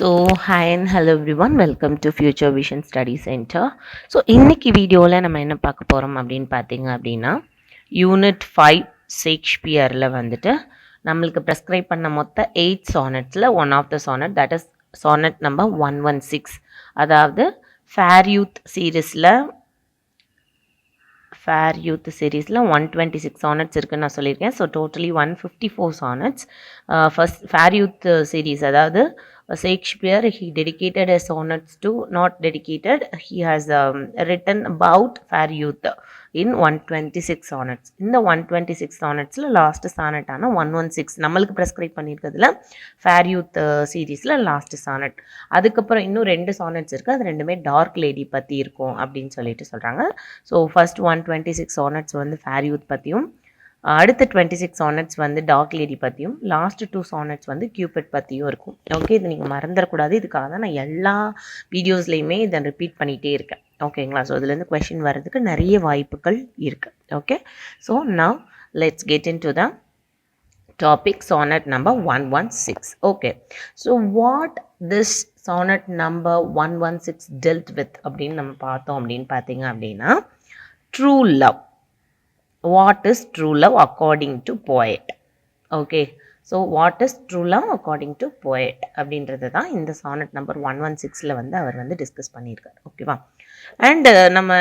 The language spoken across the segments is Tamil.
So hi and hello everyone welcome to future vision study centre so இன்றைக்கி வீடியோவில் நம்ம என்ன பார்க்க போகிறோம் அப்படின்னு பார்த்தீங்க அப்படின்னா யூனிட் ஃபைவ் ஷேக்ஸ்பியரில் வந்துட்டு நம்மளுக்கு ப்ரெஸ்கிரைப் பண்ண மொத்த eight சானட்ஸில் one of the sonnet that is sonnet number one one six அதாவது ஃபேர் யூத் சீரீஸில் ஃபேர் யூத் சீரீஸில் ஒன் டுவெண்ட்டி சிக்ஸ் சானட்ஸ் இருக்குன்னு நான் சொல்லியிருக்கேன். So totally one fifty four sonnets first fair youth series அதாவது Shakespeare he dedicated a sonnets to not dedicated he has um, written about fair youth in 126 sonnets. இந்த 126 sonnetsல லாஸ்ட் சானட்டான ஒன் ஒன் சிக்ஸ் நம்மளுக்கு ப்ரெஸ்கிரைப் பண்ணியிருக்கிறதுல ஃபேர் யூத் சீரீஸில் லாஸ்ட் சானட் அதுக்கப்புறம் இன்னும் ரெண்டு சானட்ஸ் இருக்குது அது ரெண்டுமே டார்க் லேடி பற்றி இருக்கும் அப்படின்னு சொல்லிட்டு சொல்கிறாங்க so first one twenty six sonnets வந்து ஃபேர் யூத் பற்றியும் அடுத்த டுவெண்ட்டி சிக்ஸ் சானட்ஸ் வந்து டாக் லேடி பற்றியும் லாஸ்ட் டூ சானட்ஸ் வந்து கியூபிட் பற்றியும் இருக்கும். ஓகே இது நீங்கள் மறந்துடக்கூடாது. இதுக்காக தான் நான் எல்லா வீடியோஸ்லையுமே இதை ரிப்பீட் பண்ணிகிட்டே இருக்கேன். ஓகேங்களா ஸோ இதுலேருந்து கொஷின் வர்றதுக்கு நிறைய வாய்ப்புகள் இருக்குது ஓகே ஸோ நான் let's get into the topic sonnet number one one six okay so what this sonnet number one one six dealt with அப்படின்னு நம்ம பார்த்தோம் அப்படின்னு பார்த்தீங்க அப்படின்னா true love what is true love according to poet okay so what is true love according to poet அப்படின்றது தான் இந்த சானட் நம்பர் ஒன் ஒன் சிக்ஸில் வந்து அவர் வந்து டிஸ்கஸ் பண்ணியிருக்கார். ஓகேவா அண்டு நம்ம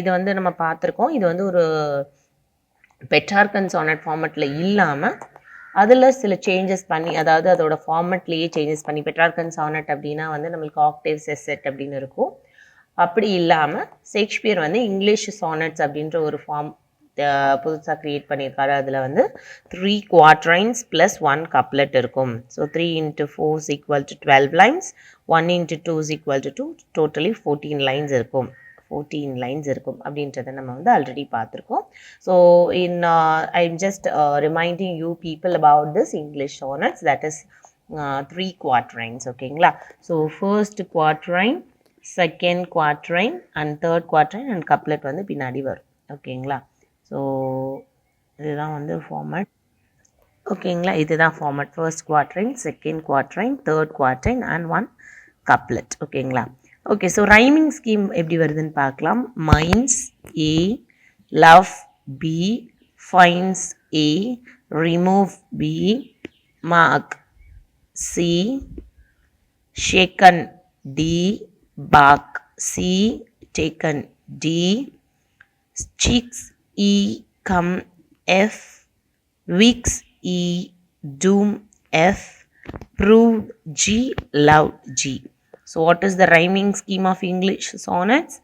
இது வந்து நம்ம பார்த்துருக்கோம். இது வந்து ஒரு பெட்டார்கன் சானட் ஃபார்மெட்டில் இல்லாமல் அதில் சில சேஞ்சஸ் பண்ணி அதாவது அதோட ஃபார்மெட்லேயே சேஞ்சஸ் பண்ணி பெட்ரார்கன் சானட் அப்படின்னா வந்து நம்மளுக்கு ஆக்டேவ் செட் அப்படின்னு இருக்கும். அப்படி இல்லாமல் ஷேக்ஸ்பியர் வந்து இங்கிலீஷ் சானட்ஸ் அப்படின்ற ஒரு ஃபார்ம் புதுசாக க்ரியேட் பண்ணியிருக்காரு. அதில் வந்து three quatrains plus one couplet இருக்கும். So three into four equal to twelve lines one into two equal to two totally fourteen lines இருக்கும். ஃபோர்டீன் லைன்ஸ் இருக்கும் அப்படின்றத நம்ம வந்து ஆல்ரெடி பார்த்துருக்கோம். So in I am just reminding you people about this English sonnets that is three quatrains ஓகேங்களா so first quatrain second quatrain and third quatrain and couplet வந்து பின்னாடி வரும் ஓகேங்களா ஸோ இதுதான் வந்து ஃபார்மட் ஓகேங்களா இதுதான் format first quatrain second quatrain third quatrain and one couplet ஓகேங்களா ஓகே ஸோ ரைமிங் ஸ்கீம் எப்படி வருதுன்னு பார்க்கலாம். Minds A love B finds A remove B mark C shaken D bark C taken D cheeks E come F weeks E doom F proved G loud G so what is the rhyming scheme of English sonnets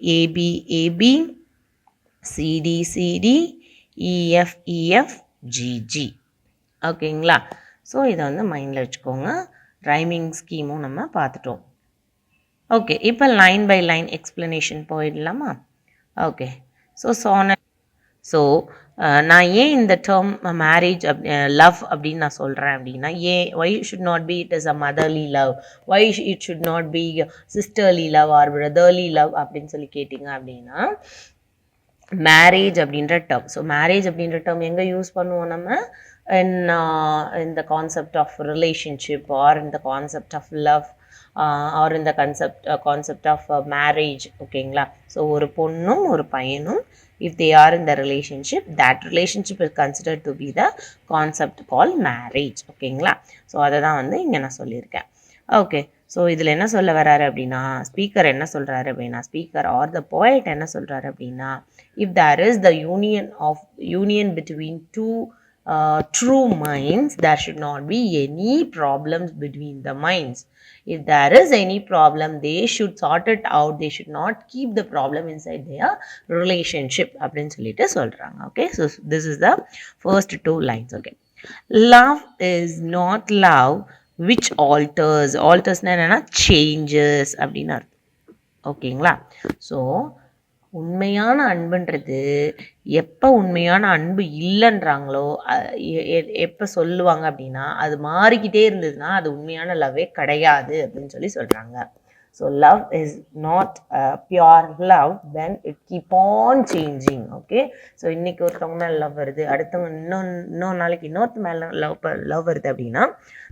A B A B C D C D E F E F G G ஓகேங்களா ஸோ இதை வந்து மைண்டில் வச்சுக்கோங்க ரைமிங் ஸ்கீமும் நம்ம பார்த்துட்டோம் ஓகே இப்போ லைன் பை லைன் எக்ஸ்ப்ளனேஷன் போயிடலாமா ஓகே ஸோ சோன ஸோ uh, நான் ஏன் இந்த term marriage of uh, love அப்படின்னு நான் சொல்கிறேன் அப்படின்னா ஏன் why should not be it is a motherly love why it should not be sisterly love or brotherly love அப்படின்னு சொல்லி கேட்டிங்க அப்படின்னா மேரேஜ் அப்படின்ற டேர்ம் ஸோ மேரேஜ் அப்படின்ற டேர்ம் எங்கே யூஸ் பண்ணுவோம் நம்ம? இன் இந்த கான்செப்ட் ஆஃப் ரிலேஷன்ஷிப் ஆர் இந்த கான்செப்ட் ஆஃப் லவ் ஆர் இந்த கன்செப்ட் கான்செப்ட் ஆஃப் மேரேஜ் ஓகேங்களா ஸோ ஒரு பொண்ணும் ஒரு பையனும் if they are in the relationship that relationship is consider to be the concept call marriage ஓகேங்களா ஸோ அதை தான் வந்து இங்கே நான் சொல்லியிருக்கேன். ஓகே ஸோ இதில் என்ன சொல்ல வராரு அப்படின்னா ஸ்பீக்கர் என்ன சொல்கிறாரு அப்படின்னா ஸ்பீக்கர் ஆர் த போய்ட் என்ன சொல்கிறாரு அப்படின்னா if there is the union of union between two uh, true minds, there should not be any problems between the minds. If there is any problem, they should sort it out. They should not keep the problem inside their relationship. அப்படின்னு சொல்லிட்டு சொல்றாங்க okay so this is the first two lines okay love is not love which alters ஆல்டர்ஸ்னா என்னன்னா சேஞ்சஸ் அப்படின்னு அர்த்தம் ஓகேங்களா ஸோ உண்மையான அன்புன்றது எப்போ உண்மையான அன்பு இல்லைன்றாங்களோ எப்போ சொல்லுவாங்க அப்படின்னா அது மாறிக்கிட்டே இருந்ததுன்னா அது உண்மையான லவ்வே கிடையாது அப்படின்னு சொல்லி சொல்கிறாங்க so love is not pure love then it keep on changing okay so இன்றைக்கி ஒருத்தவங்க மேலே லவ் வருது அடுத்தவங்க இன்னொன்று இன்னொரு நாளைக்கு இன்னொருத்த மேலே லவ் லவ் வருது அப்படின்னா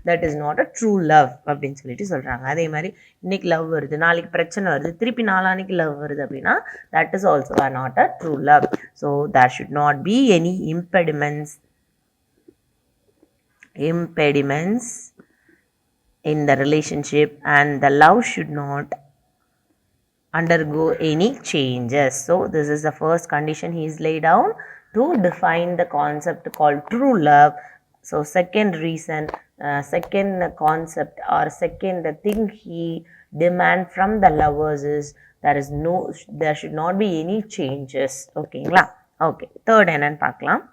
that is not a true love அப்படின்னு சொல்லிட்டு சொல்கிறாங்க அதே மாதிரி இன்னைக்கு லவ் வருது நாளைக்கு பிரச்சனை வருது திருப்பி நாளானைக்கு லவ் வருது அப்படின்னா that is also not a true love so there should not be any impediments impediments in the relationship and the love should not undergo any changes so this is the first condition he is laid down to define the concept called true love so second reason uh, second concept or second thing he demand from the lovers is there is no there should not be any changes ஓகேங்களா ஓகே தேர்ட் என்னன்னு பார்க்கலாம்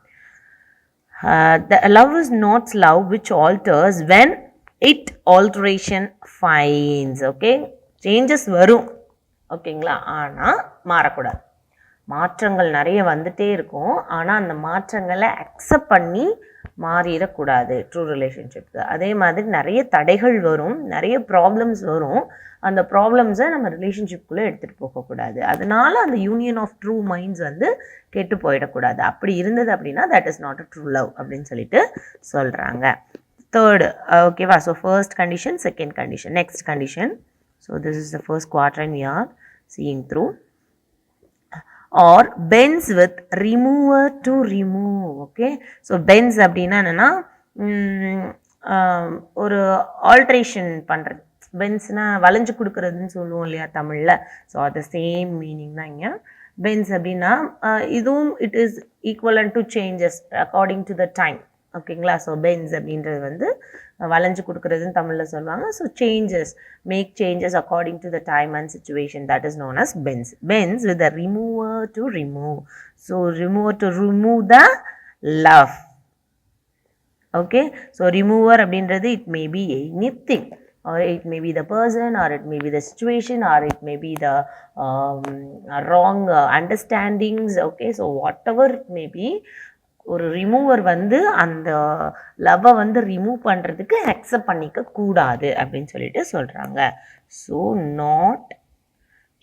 Uh, the love is not love which alters when it alteration finds okay changes வரும் ஓகேங்களா ஆனால் மாறக்கூடாது மாற்றங்கள் நிறைய வந்துட்டே இருக்கும். ஆனால் அந்த மாற்றங்களை அக்செப்ட் பண்ணி மாறிடக்கூடாது ட்ரூ ரிலேஷன்ஷிப்க்கு அதே மாதிரி நிறைய தடைகள் வரும் நிறைய ப்ராப்ளம்ஸ் வரும். அந்த ப்ராப்ளம்ஸை நம்ம ரிலேஷன்ஷிப்குள்ளே எடுத்துகிட்டு போகக்கூடாது. அதனால அந்த யூனியன் ஆஃப் ட்ரூ மைண்ட்ஸ் வந்து கெட்டு போயிடக்கூடாது. அப்படி இருந்தது அப்படின்னா that is not a true love அப்படின்னு சொல்லிட்டு சொல்கிறாங்க தேர்டு ஓகேவா so first condition second condition next condition so this is the first quarter we are seeing through or bends with remover to remove okay so bends அப்படின்னா என்னென்னா ஒரு ஆல்ட்ரேஷன் பண்ணுறது பென்ஸ்னால் வளைஞ்சு கொடுக்குறதுன்னு சொல்லுவோம் இல்லையா தமிழில். ஸோ அது சேம் மீனிங் தான் இங்கே. பென்ஸ் அப்படின்னா இதுவும் it is equivalent to changes according to the time ஓகேங்களா ஸோ பென்ஸ் அப்படின்றது வந்து வளைஞ்சு கொடுக்குறதுன்னு தமிழில் சொல்லுவாங்க. So changes make changes according to the time and situation that is known as bends bends with a remover to remove so remover to remove the love okay so remover அப்படின்றது it may be anything or it may be the person or it may be the situation or it may be the um, wrong uh, understandings. Okay? So whatever it may be ஒரு ரிமூவர் வந்து அந்த லவ்வை வந்து ரிமூவ் பண்ணுறதுக்கு அக்செப்ட் பண்ணிக்க கூடாது அப்படின்னு சொல்லிட்டு சொல்கிறாங்க so not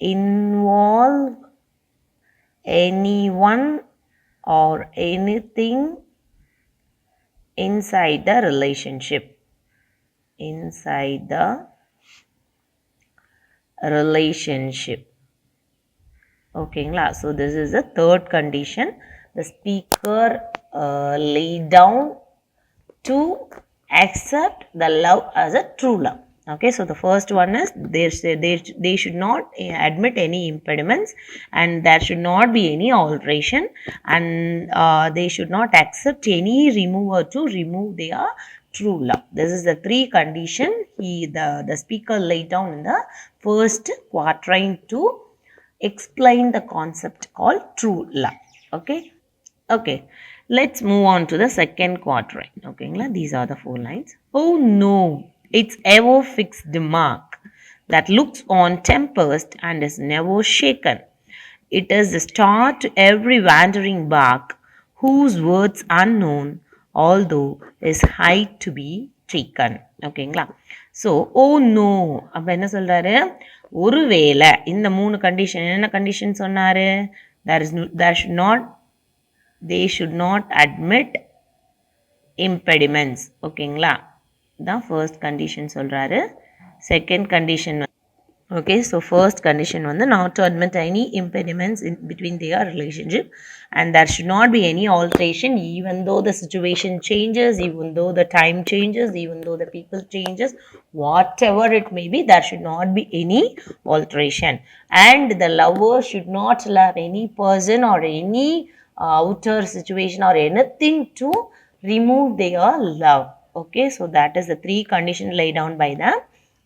involve anyone or anything inside the relationship inside the relationship. ஓகேங்களா so this is the third condition the uh, lay down to accept the love as a true love. Okay, so the first one is they, they, they should not eh, admit any impediments and there should not be any alteration and uh, they should not accept any remover to remove their true love. This is the three condition he the, the speaker laid down in the first quatrain to explain the concept called true love. Okay, okay let's move on to the second quatrain okay these are the four lines oh no it's ever fixed mark that looks on tempest and is never shaken it is the star to every wandering bark whose words unknown although is high to be taken ஓகேங்களா ஸோ ஓ நோ அப்போ என்ன சொல்கிறாரு ஒருவேளை இந்த மூணு கண்டிஷன் என்ன கண்டிஷன் சொன்னார் there is there should not They should not admit impediments ஓகேங்களா தான் ஃபர்ஸ்ட் கண்டிஷன் சொல்கிறாரு second condition okay so first condition வந்து not to admit any impediments in between their relationship and there should not be any alteration even though the situation changes even though the time changes even though the people changes whatever it may be there should not be any alteration and the lover should not love any person or any uh, Uh, outer situation or anything to remove their love. Okay so that is the three condition laid down by the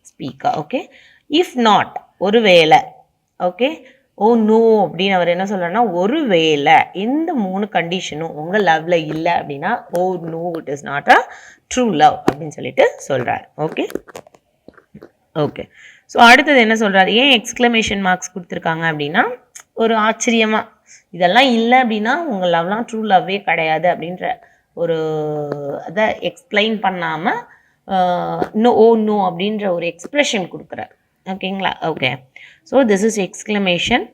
speaker. Okay if not ஒருவேளை ஓகே ஓ நோ அப்படின்னு அவர் என்ன சொல்கிறாருன்னா ஒருவேளை இந்த மூணு கண்டிஷனும் உங்கள் லவ்வில் இல்லை அப்படின்னா ஓ no it is not a true love அப்படின்னு சொல்லிட்டு சொல்கிறார் ஓகே ஓகே ஸோ அடுத்தது என்ன சொல்கிறார் ஏன் எக்ஸ்க்ளமேஷன் மார்க்ஸ் கொடுத்துருக்காங்க அப்படின்னா ஒரு ஆச்சரியமாக இதெல்லாம் இல்லை அப்படின்னா உங்கள் லவ்லாம் ட்ரூ லவ்வே கிடையாது அப்படின்ற ஒரு அதை எக்ஸ்பிளைன் பண்ணாமல் நோ ஓ நோ அப்படின்ற ஒரு எக்ஸ்ப்ரெஷன் கொடுக்குறார். ஓகேங்களா okay so this is exclamation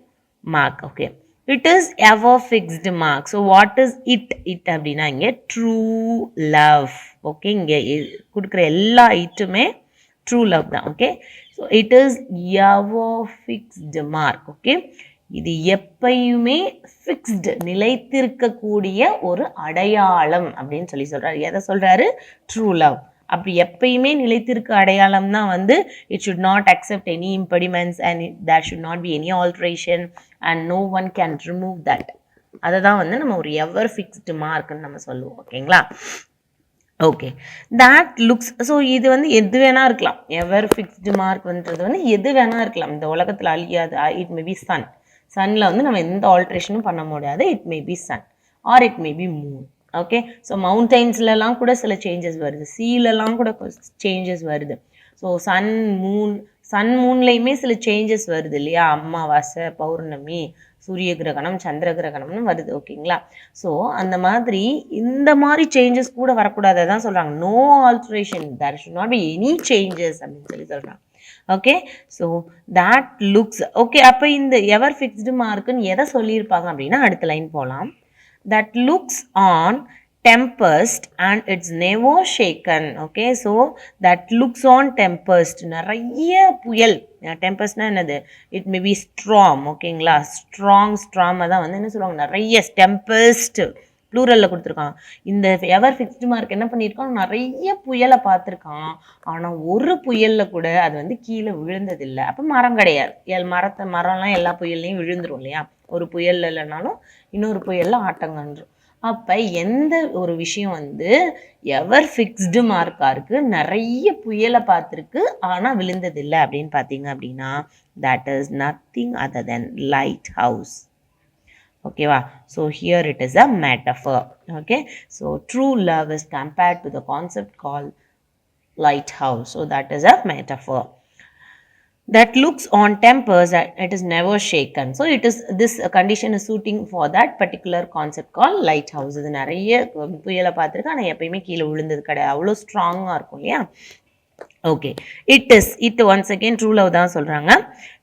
mark okay it is ever fixed mark so what is it it அப்படின்னா இங்கே ட்ரூ லவ் ஓகே இங்கே கொடுக்குற எல்லா இட்டுமே ட்ரூ லவ் தான். Okay so it is ever fixed mark okay இது எப்பயுமே ஃபிக்ஸ்டு நிலைத்திருக்கக்கூடிய ஒரு அடையாளம் அப்படின்னு சொல்லி சொல்கிறாரு எதை சொல்கிறாரு ட்ரூ லவ் அப்படி எப்பயுமே நிலைத்திருக்க அடையாளம் தான் வந்து it should not accept any impediments and that should not be any alteration and no one can remove that அதை தான் வந்து நம்ம ஒரு எவர் ஃபிக்ஸ்டு மார்க்னு நம்ம சொல்லுவோம் ஓகேங்களா? ஓகே தேட் லுக்ஸ் ஸோ இது வந்து எது வேணால் இருக்கலாம். எவர் ஃபிக்ஸ்டு மார்க்ன்றது வந்து எது வேணால் இருக்கலாம். இந்த உலகத்தில் அழியாது இட் மே பி சன் சன்னில் வந்து நம்ம எந்த ஆல்ட்ரேஷனும் பண்ண முடியாது. It may be sun or it may be moon okay so மவுண்டைன்ஸ்லலாம் கூட சில சேஞ்சஸ் வருது. சீலெலாம் கூட சேஞ்சஸ் வருது. ஸோ சன் மூன் சன் மூன்லேயுமே சில சேஞ்சஸ் வருது இல்லையா? அம்மாவாசை பௌர்ணமி சூரிய கிரகணம் சந்திர கிரகணம்னு வருது. ஓகேங்களா ஸோ அந்த மாதிரி இந்த மாதிரி சேஞ்சஸ் கூட வரக்கூடாது. தான் சொல்கிறாங்க no alteration there should not be any changes அப்படின்னு சொல்லி சொல்கிறாங்க okay so that looks okay அப்போ இந்த எவர் ஃபிக்ஸ்டு மார்க்குன்னு எதை சொல்லியிருப்பாங்க அப்படின்னா அடுத்த லைன் போகலாம் that looks on tempest and it's never shaken okay so that looks on tempest நிறைய புயல். டெம்பஸ்ட்னா என்னது? இட் மே பி ஸ்ட்ராங் ஓகேங்களா ஸ்ட்ராங் ஸ்ட்ராங் தான் வந்து என்ன சொல்லுவாங்க? நிறைய டெம்பஸ்ட் ப்ளூரலில் கொடுத்துருக்கான். இந்த எவர் ஃபிக்ஸ்டு மார்க் என்ன பண்ணியிருக்கான்? நிறைய புயலை பார்த்துருக்கான். ஆனால் ஒரு புயலில் கூட அது வந்து கீழே விழுந்ததில்லை. அப்போ மரம் கிடையாது. எல் மரத்தை மரம்லாம் எல்லா புயல்லையும் விழுந்துரும் இல்லையா? ஒரு புயல் இல்லைனாலும் இன்னொரு புயலில் ஆட்டங்கன்றும் அப்போ எந்த ஒரு விஷயம் வந்து எவர் ஃபிக்ஸ்டு மார்க்காக இருக்குது நிறைய புயலை பார்த்துருக்கு. ஆனால் விழுந்ததில்லை அப்படின்னு பார்த்தீங்க அப்படின்னா that is nothing other than lighthouse ஓகேவா so here it is a metaphor okay so true love is compared to the concept call lighthouse so that is a metaphor that looks on tempers that it is never shaken so it is this condition is suiting for that particular concept called lighthouse இது நிறைய புயலை பார்த்துருக்கு ஆனால் எப்பயுமே கீழே விழுந்தது கிடையாது அவ்வளோ ஸ்ட்ராங்காக இருக்கும் இல்லையா okay it is it once again true love தான் சொல்கிறாங்க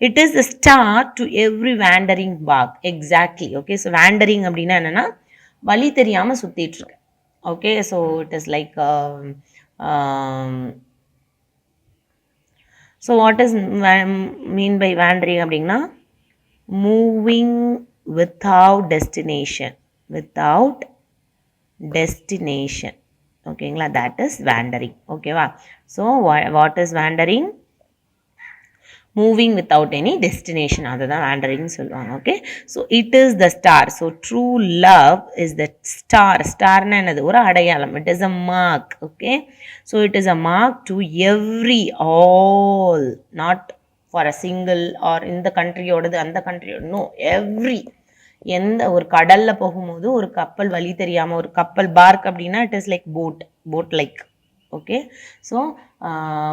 it is star to every wandering bark exactly okay so wandering அப்படின்னா என்னென்னா வழி தெரியாமல் சுற்றிட்டுருக்கு okay so it is like so what is mean by wandering அப்படின்னா moving without destination without destination ஓகேங்களா தட் இஸ் வேண்டரிங் ஓகேவா so what is wandering moving without any destination அதை தான் வேண்டரிங்னு சொல்லுவாங்க okay so it is the star so true love is the star ஸ்டார்னா என்னது? ஒரு அடையாளம். It is a mark okay so it is a mark to every all not for a single or இந்த கண்ட்ரியோடது அந்த கண்ட்ரியோட நோ எவ்ரி எந்த ஒரு கடலில் போகும்போது ஒரு கப்பல் வழி தெரியாமல் ஒரு கப்பல் பார்க் அப்படின்னா it is like boat boat like okay so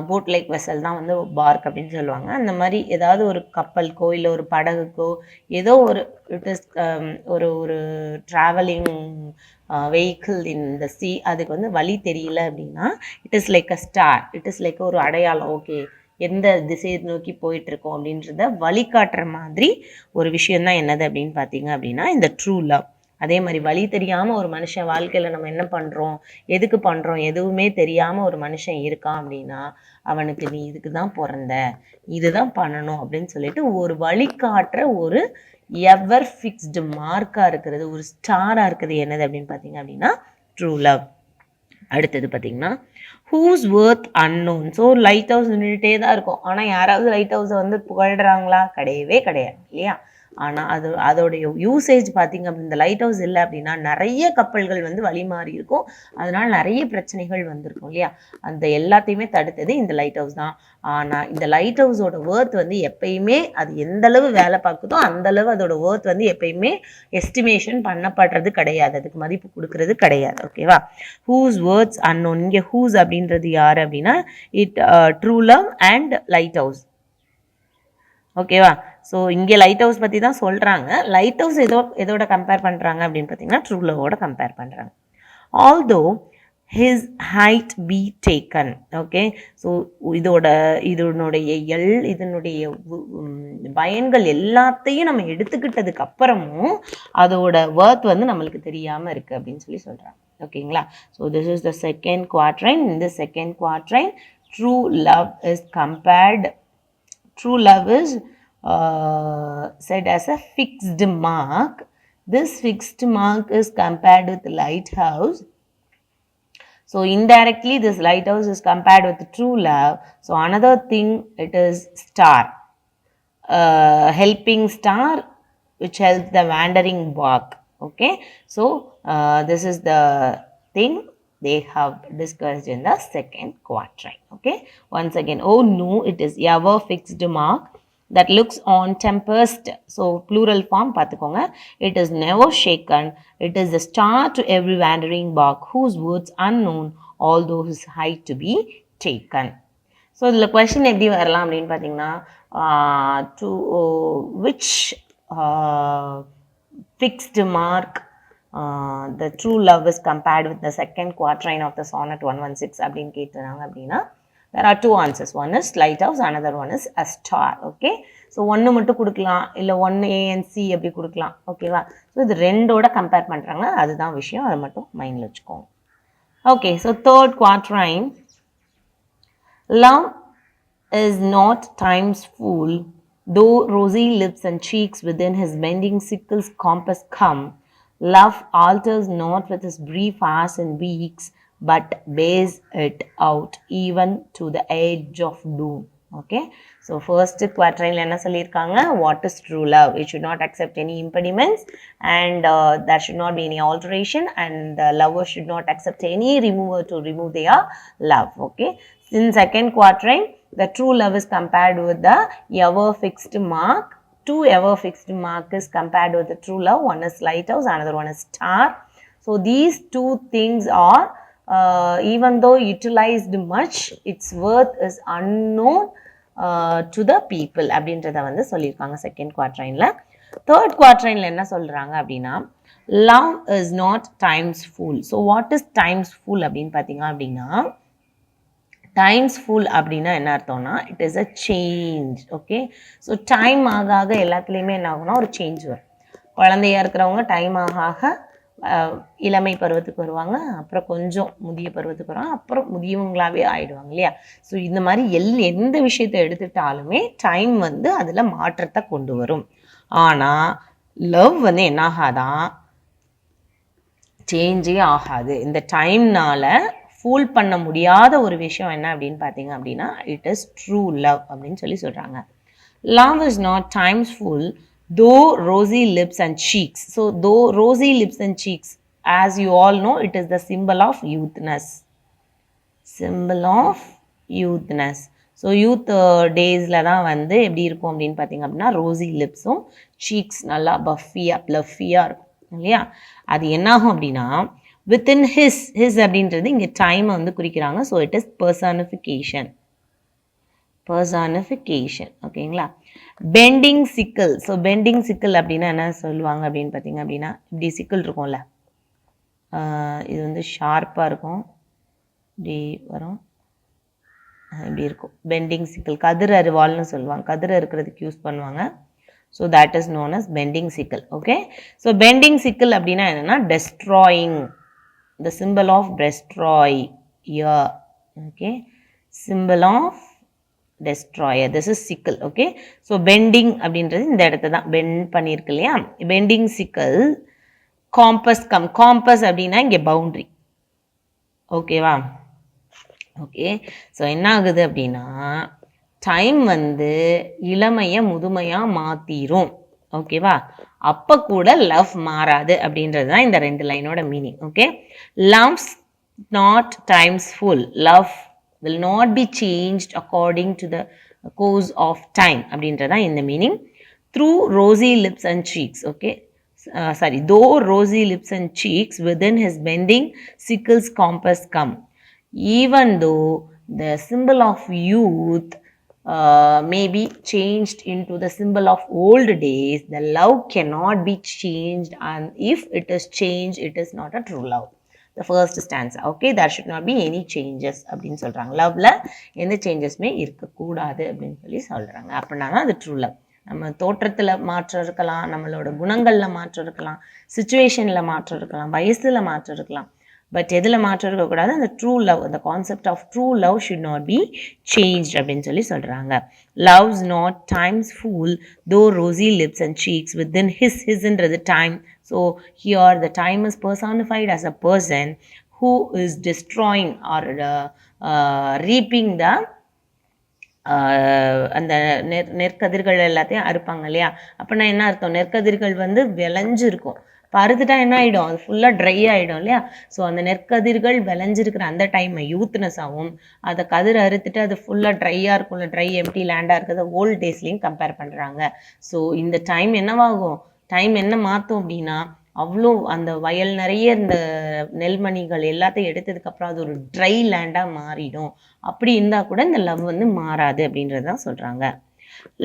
boat like vessel தான் வந்து பார்க் அப்படின்னு சொல்லுவாங்க. அந்த மாதிரி ஏதாவது ஒரு கப்பலுக்கோ இல்லை ஒரு படகுக்கோ ஏதோ ஒரு இட் இஸ் um, ஒரு ஒரு travelling vehicle in the sea அதுக்கு வந்து வழி தெரியல அப்படின்னா it is like a star it is like ஒரு அடையாளம். ஓகே எந்த திசையை நோக்கி போயிட்டுருக்கோம் அப்படின்றத வழிகாட்டுற மாதிரி ஒரு விஷயந்தான் என்னது அப்படின்னு பார்த்தீங்க அப்படின்னா இந்த ட்ரூ லவ் அதே மாதிரி வழி தெரியாமல் ஒரு மனுஷன் வாழ்க்கையில் நம்ம என்ன பண்ணுறோம் எதுக்கு பண்ணுறோம் எதுவுமே தெரியாமல் ஒரு மனுஷன் இருக்கான் அப்படின்னா அவனுக்கு நீ இதுக்கு தான் பிறந்த. இதுதான் பண்ணணும் அப்படின்னு சொல்லிட்டு ஒரு வழிகாட்டுற ஒரு எவர் ஃபிக்ஸ்டு மார்க்காக இருக்கிறது ஒரு ஸ்டாராக இருக்கிறது என்னது அப்படின்னு பார்த்தீங்க அப்படின்னா ட்ரூ லவ் அடுத்தது பார்த்தீங்கன்னா whose worth unknown so lighthouse நின்றுட்டே தான் இருக்கும். ஆனால் யாராவது லைட் ஹவுஸை வந்து புகழ்கிறாங்களா கிடையவே கிடையாது இல்லையா? ஆனால் அது அதோடைய யூசேஜ் பார்த்திங்க அப்படின்னா இந்த லைட் ஹவுஸ் இல்லை அப்படின்னா நிறைய கப்பல்கள் வந்து வழி மாறி இருக்கும். அதனால் நிறைய பிரச்சனைகள் வந்திருக்கும் இல்லையா? அந்த எல்லாத்தையுமே தடுத்தது இந்த லைட் ஹவுஸ் தான். ஆனால் இந்த லைட் ஹவுஸோட வேர்த் வந்து எப்பயுமே அது எந்த அளவு வேலை பார்க்குதோ அந்த அளவு அதோட வேர்த் வந்து எப்பயுமே எஸ்டிமேஷன் பண்ணப்படுறது கிடையாது. அதுக்கு மதிப்பு கொடுக்கறது கிடையாது ஓகேவா ஹூஸ் வேர்ட்ஸ் அன்னோன் இங்கே ஹூஸ் அப்படின்றது யார் அப்படின்னா it true love and lighthouse ஓகேவா ஸோ இங்கே லைட் ஹவுஸ் பற்றி தான் சொல்கிறாங்க லைட் ஹவுஸ் எதோ எதோட கம்பேர் பண்ணுறாங்க அப்படின்னு பார்த்தீங்கன்னா ட்ரூ லவோட கம்பேர் பண்ணுறாங்க although his height be taken okay so இதோட இதனுடைய எல் இதனுடைய பயன்கள் எல்லாத்தையும் நம்ம எடுத்துக்கிட்டதுக்கு அப்புறமும் அதோட worth வந்து நம்மளுக்கு தெரியாமல் இருக்குது அப்படின்னு சொல்லி சொல்கிறாங்க ஓகேங்களா? So this is the second quatrain இந்த second quatrain true love is compared true love is uh, said as a fixed mark. This fixed mark is compared with lighthouse. So indirectly, this lighthouse is compared with true love. So another thing, it is star, uh, helping star, which helps the wandering bark. Okay, so uh, this is the thing they have discussed in the second quatrain. Okay, once again, oh no, it is ever fixed mark that looks on tempests so plural form பார்த்துக்கோங்க it is never shaken it is the star to every wandering bark whose words unknown although his height be taken so இதில் கொஷின் எப்படி வரலாம் அப்படின்னு பார்த்தீங்கன்னா to which fixed mark the true love is compared with the second quatrain of the sonnet one one six அப்படின்னு கேட்டுருந்தாங்க அப்படின்னா there are two one is lighthouse another one is a star okay so ஒன்று மட்டும் கொடுக்கலாம் இல்லை ஒன்று ஏஎன்சி அப்படி கொடுக்கலாம் ஓகேவா ஸோ இது ரெண்டோட கம்பேர் பண்ணுறாங்க அதுதான் விஷயம் அதை மட்டும் மைண்டில் வச்சுக்கோங்க okay so third quatrain love is not time's fool though rosy lips and cheeks within his bending sickle's compass come love alters not with his brief hours and weeks but bears it out even to the edge of doom. Okay so first குவாட்ரைனில் என்ன சொல்லியிருக்காங்க what is true love it should not accept any impediments and there should not be any alteration and lover should not accept any remover to remove their love okay in second quatrain the true love is compared with the ever fixed mark two ever fixed mark is compared with the true love one is lighthouse another one is star so these two things are uh, even though utilized much its worth is unknown uh, to the people அப்படின்றத வந்து சொல்லியிருக்காங்க செகண்ட் குவாட்ரைனில் தேர்ட் குவாட்ரைனில் என்ன சொல்கிறாங்க அப்படின்னா love is not time's fool so what is time's fool அப்படின்னு பார்த்தீங்க அப்படின்னா டைம்ஸ் ஃபுல் அப்படின்னா என்ன அர்த்தம்னா it is a change okay so time ஆக ஆக எல்லாத்துலேயுமே என்ன ஆகும்னா ஒரு சேஞ்ச் வரும். குழந்தையா இருக்கிறவங்க டைம் ஆக ஆக இளமை பருவத்துக்கு வருவாங்க அப்புறம் கொஞ்சம் முதிய பருவத்துக்கு வருவாங்க அப்புறம் முதியவங்களாவே ஆயிடுவாங்க இல்லையா? ஸோ இந்த மாதிரி எல் எந்த விஷயத்தை எடுத்துட்டாலுமே டைம் வந்து அதில் மாற்றத்தை கொண்டு வரும். ஆனால் லவ் வந்து என்ன ஆகாதான் சேஞ்சே ஆகாது. இந்த டைம்னால ஃபூல் பண்ண முடியாத ஒரு விஷயம் என்ன அப்படின்னு பார்த்தீங்க அப்படின்னா இட் இஸ் ட்ரூ லவ் அப்படின்னு சொல்லி சொல்கிறாங்க love is not time's fool though rosy lips and cheeks. So though rosy lips and cheeks as you all know it is the symbol of youthness symbol of youthness so youth டேஸில் தான் வந்து எப்படி இருக்கும் அப்படின்னு பார்த்தீங்க அப்படின்னா ரோசி லிப்ஸும் சீக்ஸ் நல்லா பஃபியாக ப்ளஃபியாக இருக்கும் இல்லையா? அது என்னாகும் அப்படின்னா வித்தின் ஹிஸ் ஹிஸ் அப்படின்றது இங்கே டைமை வந்து குறிக்கிறாங்க. So it is personification personification ஓகேங்களா bending sickle so bending sickle அப்படின்னா என்ன சொல்லுவாங்க அப்படின்னு பார்த்தீங்க அப்படின்னா இப்படி சிக்கல் இருக்கும்ல. இது வந்து ஷார்ப்பாக இருக்கும். இப்படி வரும். இப்படி இருக்கும். பெண்டிங் சிக்கல் கதிர் அருவாள்னு சொல்லுவாங்க. கதிர் அறுக்கிறதுக்கு யூஸ் பண்ணுவாங்க. So that is known as bending sickle okay so bending sickle அப்படின்னா என்னென்னா destroying the symbol of destroy okay symbol of destroyer this is sickle okay so bending அப்படின்றது இந்த இடத்த தான். பெண்ட் பண்ணியிருக்கு இல்லையா? Bending sickle compass come. Compass அப்படின்னா இங்கே பவுண்ட்ரி ஓகேவா ஓகே ஸோ என்ன ஆகுது அப்படின்னா டைம் வந்து இளமையை முதுமையாக மாற்றிரும் ஓகேவா அப்போ கூட லவ் மாறாது அப்படின்றது தான் இந்த ரெண்டு லைனோட meaning okay love's not time's fool love will not be changed according to the course of time அப்படின்றது தான் இந்த meaning through rosy lips and cheeks okay uh, sorry, though rosy lips and cheeks within his bending sickle's compass come. Even though the symbol of youth uh, may be changed into the symbol of old days, the love cannot be changed, and if it is changed, it is not a true love. The first stanza okay there should not be any changes அப்படின்னு சொல்கிறாங்க லவ்வில் எந்த சேஞ்சஸுமே இருக்கக்கூடாது அப்படின்னு சொல்லி சொல்கிறாங்க அப்படின்னா தான் அது ட்ரூ லவ் நம்ம தோற்றத்தில் மாற்றம் இருக்கலாம் நம்மளோட குணங்களில் மாற்றம் இருக்கலாம் சுச்சுவேஷனில் மாற்றம் இருக்கலாம் வயசில் மாற்றம் இருக்கலாம். பட் எதில் மாற்றம் இருக்கக்கூடாது? அந்த ட்ரூ லவ் அந்த concept of true love should not be change அப்படின்னு சொல்லி சொல்கிறாங்க love's not time's fool though rosy lips and cheeks within his ஹிஸ்ன்றது time so time the time is personified person a person who is destroying or reaping the அந்த நெற் நெற்கதிர்கள் எல்லாத்தையும் அறுப்பாங்க இல்லையா? அப்படின்னா என்ன அர்த்தம்? நெற்கதிர்கள் வந்து விளைஞ்சிருக்கும். இப்போ அறுத்துட்டா என்ன ஆகிடும் அது ஃபுல்லாக ட்ரை ஆகிடும் இல்லையா? ஸோ அந்த நெற்கதிர்கள் விளைஞ்சிருக்கிற அந்த டைமை யூத்னஸ் ஆகும். அதை கதிர் அறுத்துட்டு அது ஃபுல்லாக ட்ரையாக இருக்கும்ல ட்ரை எம்டி லேண்டாக இருக்கிறத ஓல்ட் டேஸ்லேயும் கம்பேர் பண்ணுறாங்க ஸோ இந்த டைம் என்னவாகும்? டைம் என்ன மாற்றும் அப்படின்னா அவ்வளோ அந்த வயல் நிறைய இந்த நெல்மணிகள் எல்லாத்தையும் எடுத்ததுக்கப்புறம் அது ஒரு ட்ரை லேண்டாக மாறிடும். அப்படி இருந்தால் கூட இந்த லவ் வந்து மாறாது அப்படின்றது தான் சொல்கிறாங்க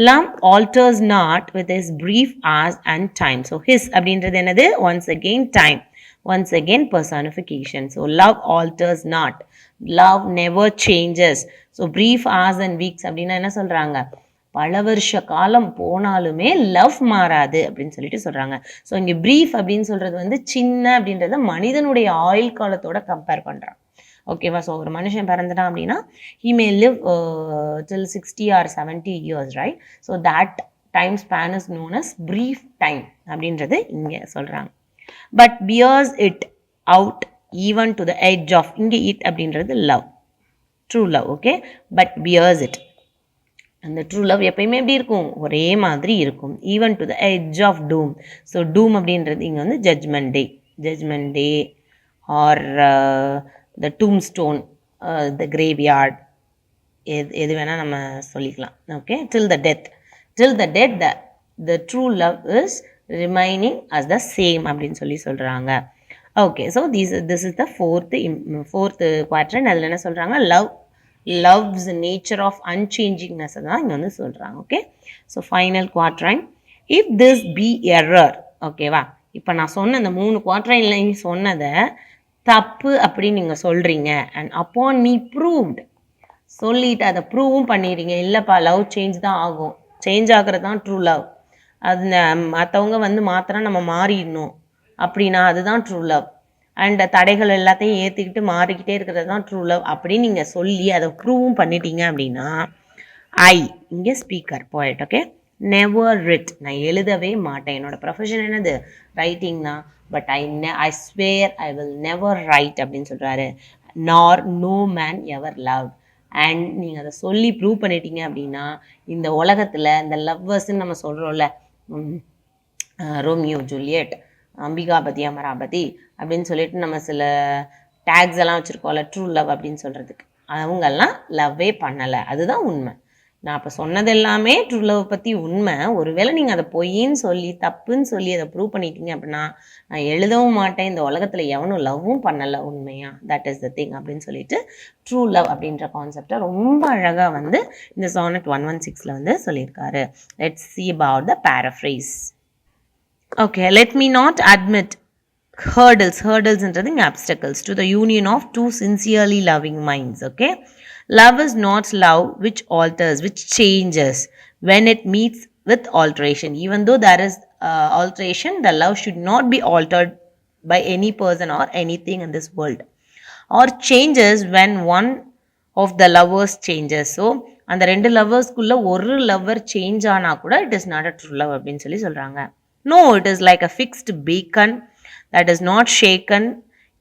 love alters not with his brief hours and time so his அப்படின்றது என்னது? Once again time once again personification so love alters not love never changes so brief hours and weeks அப்படின்னா என்ன சொல்கிறாங்க பல வருஷ காலம் போனாலுமே லவ் மாறாது அப்படின்னு சொல்லிட்டு சொல்கிறாங்க ஸோ இங்கே ப்ரீஃப் அப்படின்னு சொல்கிறது வந்து சின்ன அப்படின்றத மனிதனுடைய ஆயுள் காலத்தோட கம்பேர் பண்ணுறான் ஓகேவா ஸோ ஒரு மனுஷன் பிறந்துட்டான் அப்படின்னா he may live till sixty or seventy years right so that time span is known as brief time அப்படின்றது இங்கே சொல்கிறாங்க but bears it out even to the edge of இங்கே இட் அப்படின்றது love true love okay but bears it அந்த ட்ரூ லவ் எப்பயுமே எப்படி இருக்கும்? ஒரே மாதிரி இருக்கும். Even to the edge of doom so doom அப்படின்றது இங்கே வந்து judgment day judgment day or the doom stone the graveyard எது எது வேணால் நம்ம சொல்லிக்கலாம். Okay till the death till the death the the true love is remaining as the same அப்படின்னு சொல்லி சொல்கிறாங்க okay so these this is the fourth fourth quarter அதில் என்ன சொல்கிறாங்க love love's nature of unchangingness தான் இங்கே வந்து சொல்கிறாங்க okay so final quatrain if this be error ஓகேவா இப்போ நான் சொன்ன இந்த மூணு குவாட்ரைன்லையும் சொன்னதை தப்பு அப்படின்னு நீங்கள் சொல்கிறீங்க அண்ட் அப்பான் மீ ப்ரூவ்ட் சொல்லிட்டு அதை ப்ரூவும் பண்ணிடுறீங்க. இல்லைப்பா லவ் சேஞ்ச் தான் ஆகும். சேஞ்ச் ஆகிறது தான் ட்ரூ லவ் அது மற்றவங்க வந்து மாத்திரம் நம்ம மாறிடணும். அப்படின்னா அதுதான் ட்ரூ லவ் அண்ட் தடைகள் எல்லாத்தையும் ஏற்றிக்கிட்டு மாறிக்கிட்டே இருக்கிறது தான் ட்ரூ லவ் அப்படின்னு நீங்கள் சொல்லி அதை ப்ரூவும் பண்ணிட்டீங்க அப்படின்னா ஐ இங்கே speaker poet okay never writ நான் எழுதவே மாட்டேன். என்னோடய ப்ரொஃபஷன் என்னது? ரைட்டிங் தான். பட் ஐ நெ I swear I will never write அப்படின்னு சொல்கிறாரு nor no man ever love and நீங்கள் அதை சொல்லி ப்ரூவ் பண்ணிட்டீங்க அப்படின்னா இந்த உலகத்தில் இந்த லவ்வர்ஸ்ன்னு நம்ம சொல்கிறோம்ல ரோமியோ ஜூலியட் அம்பிகாபதி அமராபதி அப்படின்னு சொல்லிட்டு நம்ம சில டேக்ஸ் எல்லாம் வச்சுருக்கோம்ல ட்ரூ லவ் அப்படின்னு சொல்கிறதுக்கு அவங்கெல்லாம் லவ்வே பண்ணலை. அதுதான் உண்மை. நான் இப்போ சொன்னது எல்லாமே ட்ரூ லவ் பற்றி உண்மை. ஒருவேளை நீங்கள் அதை பொய்ன்னு சொல்லி தப்புன்னு சொல்லி அதை ப்ரூவ் பண்ணிட்டீங்க அப்படின்னா நான் எழுதவும் மாட்டேன். இந்த உலகத்தில் எவனும் லவ்வும் பண்ணலை உண்மையா? தட் இஸ் த திங் அப்படின்னு சொல்லிட்டு ட்ரூ லவ் அப்படின்ற கான்செப்டை ரொம்ப அழகாக வந்து இந்த சானட் ஒன் ஒன் சிக்ஸில் வந்து சொல்லியிருக்காரு. Let's see about the paraphrase okay let me not admit hurdles, hurdles என்றது இங்கே obstacles to the union of two sincerely loving minds. Okay, love is not love which alters, which changes when it meets with alteration. Even though there is uh, alteration, the love should not be altered by any person or anything in this world. Or changes when one of the lovers changes. So அந்த ரெண்டு லவ்வர்ஸ்க்குள்ள ஒரு லவ்வர் சேஞ்ச் ஆனால் கூட it is not a true love அப்படின்னு சொல்லி சொல்கிறாங்க no it is like a fixed beacon That is not shaken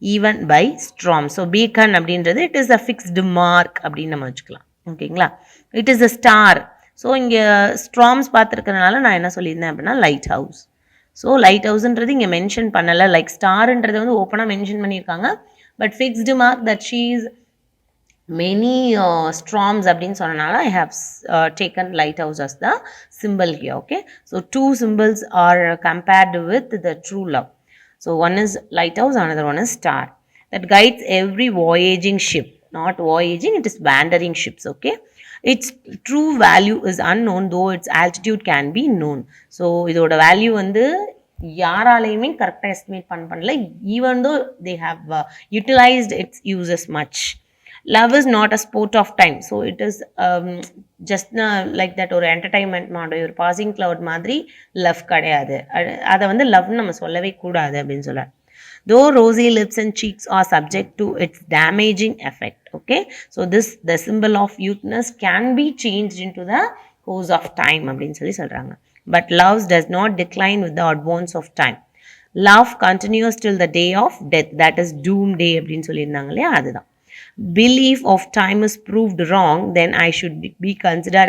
even by storm so beacon அப்படின்றது it is a fixed mark அப்படின்னு நம்ம வச்சுக்கலாம். ஓகேங்களா? It is a star so இங்கே ஸ்ட்ராம்ஸ் பார்த்துருக்கறனால நான் என்ன சொல்லியிருந்தேன் அப்படின்னா லைட் ஹவுஸ் ஸோ லைட் ஹவுஸ்ன்றது இங்கே மென்ஷன் பண்ணலை. லைக் ஸ்டார்ன்றது வந்து ஓப்பனாக மென்ஷன் பண்ணியிருக்காங்க. But fixed mark that sees many storms அப்படின்னு சொன்னனால I have taken lighthouse as the symbol here okay so two symbols are compared with the true love so one is lighthouse another one is star that guides every voyaging ship not voyaging it is wandering ships okay its true value is unknown though its altitude can be known so இதோட வேல்யூ வந்து யாராலையுமே கரெக்டாக எஸ்டிமேட் பண்ண பண்ணல even though they have utilised its uses much love is not a sport of time so it is just like that ஒரு என்டர்டைன்மெண்ட் மாதிரி ஒரு பாசிங் க்ளவுட் மாதிரி லவ் கிடையாது. அதை வந்து லவ்னு நம்ம சொல்லவே கூடாது அப்படின்னு சொல்ல though rosy lips and cheeks are subject to its damaging effect okay so this the symbol of youthness can be change into the course of time அப்படின்னு சொல்லி சொல்கிறாங்க but love's does not decline with the advance of time love continues till the day of death that is doom day அப்படின்னு சொல்லியிருந்தாங்க இல்லையா? அதுதான். Belief of time is proved wrong, then should be be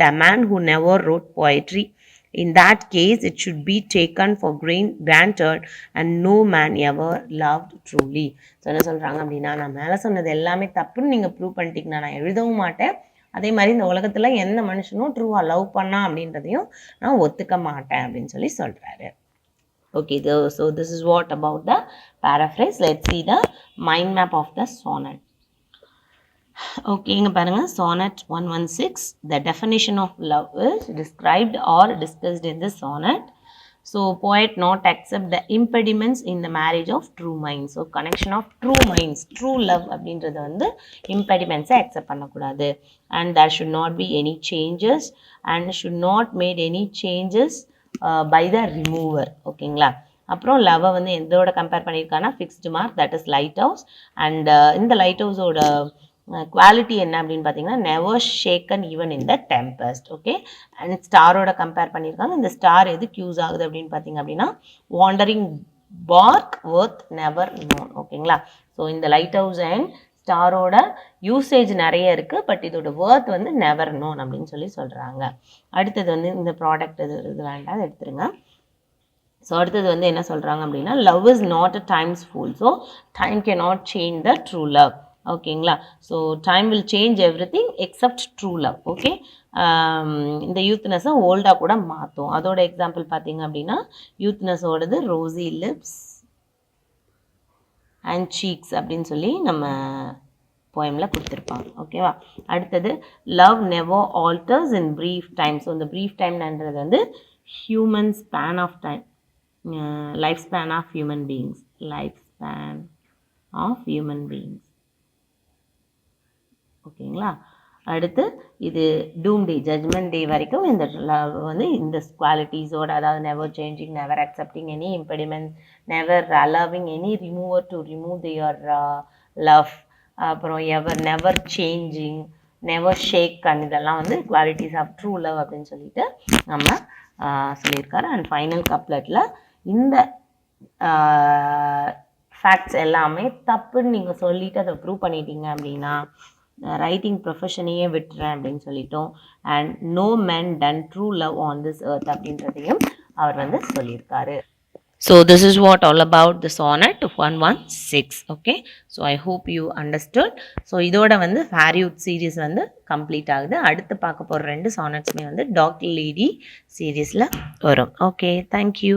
a man who who wrote wrote in In case case, it should be taken for granted and no man ever loved truly. So என்ன சொல்கிறாங்க அப்படின்னா நான் மேலே சொன்னது எல்லாமே தப்புன்னு நீங்கள் ப்ரூவ் பண்ணிட்டீங்கன்னா நான் எழுதவும் மாட்டேன் அதே மாதிரி இந்த உலகத்தில் எந்த மனுஷனும் ட்ரூவாக லவ் பண்ணா அப்படின்றதையும் நான் ஒத்துக்க மாட்டேன் அப்படின்னு சொல்லி சொல்கிறாரு ஓகே இது so this is what about the paraphrase let see the mind map of the sonnet ஓகேங்க பாருங்க sonnet one one six the definition of love is described or discussed in the sonnet so poet not accept the impediments in the marriage of true minds so connection of true minds true love அப்படின்றத வந்து இம்பெடிமெண்ட்ஸை அக்செப்ட் பண்ணக்கூடாது and there should not be any changes and should not made any changes by the remover ஓகேங்களா அப்புறம் லவ்வை வந்து எந்தோட கம்பேர் பண்ணியிருக்காங்கன்னா fixed mark that is lighthouse and இந்த லைட் ஹவுஸோட குவாலிட்டி என்ன அப்படின்னு பார்த்தீங்கன்னா never shaken even in the tempest okay and ஸ்டாரோட compare பண்ணியிருக்காங்க. இந்த ஸ்டார் எதுக்கு யூஸ் ஆகுது அப்படின்னு பார்த்தீங்க அப்படின்னா wandering bark worth never known ஓகேங்களா ஸோ இந்த லைட் ஹவுஸ் அண்ட் ஸ்டாரோட யூசேஜ் நிறைய இருக்குது பட் இதோட ஒர்த் வந்து நெவர் நோன் அப்படின்னு சொல்லி சொல்கிறாங்க அடுத்தது வந்து இந்த ப்ராடக்ட் இது இது வேண்டாம் எடுத்துருங்க. ஸோ அடுத்தது வந்து என்ன சொல்கிறாங்க அப்படின்னா love is not a time's fool so time K not change the true love ஓகேங்களா? So time will change everything except true love okay இந்த யூத்னஸை ஓல்டாக கூட மாற்றும் அதோட எக்ஸாம்பிள் பார்த்தீங்க அப்படின்னா யூத்னஸோடது ரோசி லிப்ஸ் அண்ட் சீக்ஸ் அப்படின்னு சொல்லி நம்ம போயமில் கொடுத்துருப்பாங்க ஓகேவா? அடுத்தது love never alters in brief time so இந்த ப்ரீஃப் டைம்ன்றது வந்து human span of time life span of human beings life span of human beings ஓகேங்களா? அடுத்து இது டூம் டே ஜட்மெண்ட் டே வரைக்கும் இந்த லவ் வந்து இந்த குவாலிட்டிஸோட அதாவது never changing never accepting any impediment never allowing any remover to remove their love அப்புறம் ever never changing never shake and இதெல்லாம் வந்து குவாலிட்டிஸ் ஆஃப் ட்ரூ லவ் அப்படின்னு சொல்லிட்டு நம்ம சொல்லியிருக்காரு. அண்ட் ஃபைனல் கப்லெட்டில் இந்த ஃபேக்ட்ஸ் எல்லாமே தப்புன்னு நீங்கள் சொல்லிட்டு அதை ப்ரூவ் பண்ணிட்டீங்க அப்படின்னா ரைட்டிங் ப்ரொஃபஷனையே விட்டுறேன் அப்படின்னு சொல்லிட்டோம். And no man done true love on this earth அப்படின்றதையும் அவர் வந்து சொல்லியிருக்காரு. So this is what all about the sonnet one one six okay so I hope you understood so இதோட வந்து ஃபேரியூட் சீரீஸ் வந்து கம்ப்ளீட் ஆகுது. அடுத்து பார்க்க போகிற ரெண்டு சானட்ஸுமே வந்து டாக்டர் லேடி சீரீஸில் வரும். Okay thank you